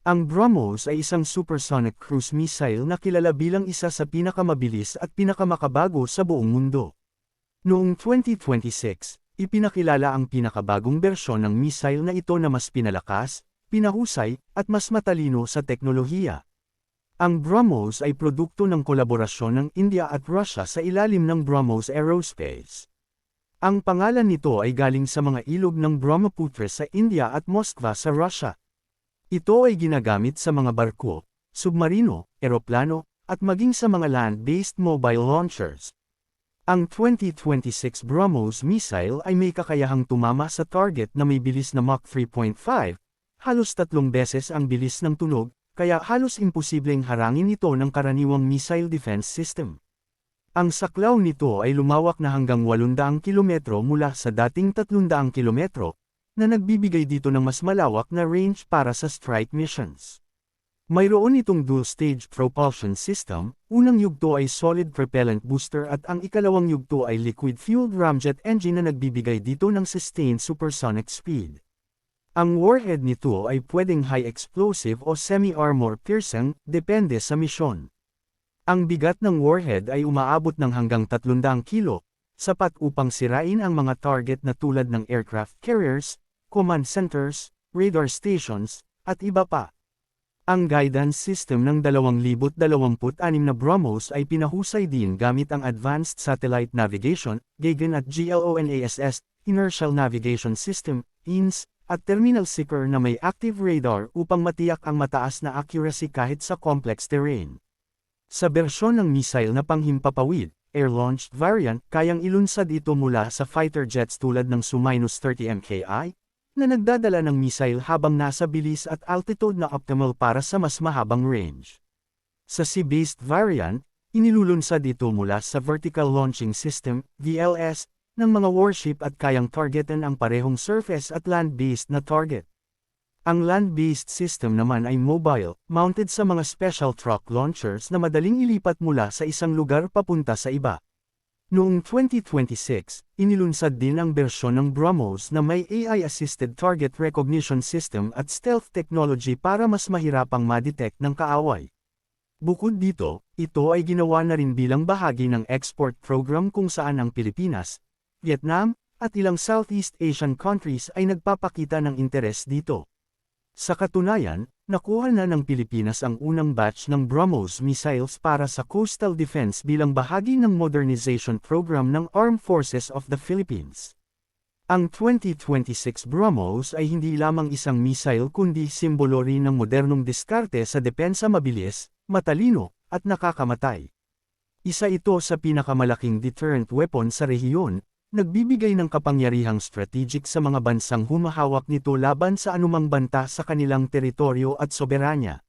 Ang BrahMos ay isang supersonic cruise missile na kilala bilang isa sa pinakamabilis at pinakamakabago sa buong mundo. Noong 2026, ipinakilala ang pinakabagong bersyon ng missile na ito na mas pinalakas, pinahusay, at mas matalino sa teknolohiya. Ang BrahMos ay produkto ng kolaborasyon ng India at Russia sa ilalim ng BrahMos Aerospace. Ang pangalan nito ay galing sa mga ilog ng Brahmaputra sa India at Moskva sa Russia. Ito ay ginagamit sa mga barko, submarino, eroplano, at maging sa mga land-based mobile launchers. Ang 2026 BrahMos missile ay may kakayahang tumama sa target na may bilis na Mach 3.5, halos tatlong beses ang bilis ng tunog, kaya halos imposibleng harangin ito ng karaniwang missile defense system. Ang saklaw nito ay lumawak na hanggang 800 kilometro mula sa dating 300 kilometro, na nagbibigay dito ng mas malawak na range para sa strike missions. Mayroon itong dual-stage propulsion system, unang yugto ay solid propellant booster at ang ikalawang yugto ay liquid-fueled ramjet engine na nagbibigay dito ng sustained supersonic speed. Ang warhead nito ay pwedeng high explosive o semi-armor piercing, depende sa misyon. Ang bigat ng warhead ay umaabot ng hanggang 300 kilo, sapat upang sirain ang mga target na tulad ng aircraft carriers, command centers, radar stations, at iba pa. Ang guidance system ng 2026 na BrahMos ay pinahusay din gamit ang Advanced Satellite Navigation, GAGN at GLONASS, Inertial Navigation System, INS, at Terminal Seeker na may active radar upang matiyak ang mataas na accuracy kahit sa complex terrain. Sa bersyon ng missile na panghimpapawid, air-launched variant, kayang ilunsad ito mula sa fighter jets tulad ng Su-30 MKI, na nagdadala ng missile habang nasa bilis at altitude na optimal para sa mas mahabang range. Sa sea-based variant, inilulunsad ito mula sa Vertical Launching System, VLS, ng mga warship at kayang targetan ang parehong surface at land-based na target. Ang land-based system naman ay mobile, mounted sa mga special truck launchers na madaling ilipat mula sa isang lugar papunta sa iba. Noong 2026, inilunsad din ang bersyon ng BrahMos na may AI-assisted target recognition system at stealth technology para mas mahirapang ma-detect ng kaaway. Bukod dito, ito ay ginawa na rin bilang bahagi ng export program kung saan ang Pilipinas, Vietnam, at ilang Southeast Asian countries ay nagpapakita ng interes dito. Sa katunayan, nakuha na ng Pilipinas ang unang batch ng BrahMos missiles para sa coastal defense bilang bahagi ng modernization program ng Armed Forces of the Philippines. Ang 2026 BrahMos ay hindi lamang isang missile kundi simbolo rin ng modernong diskarte sa depensa mabilis, matalino, at nakakamatay. Isa ito sa pinakamalaking deterrent weapon sa rehiyon, Nagbibigay ng kapangyarihang strategic sa mga bansang humahawak nito laban sa anumang banta sa kanilang teritoryo at soberanya.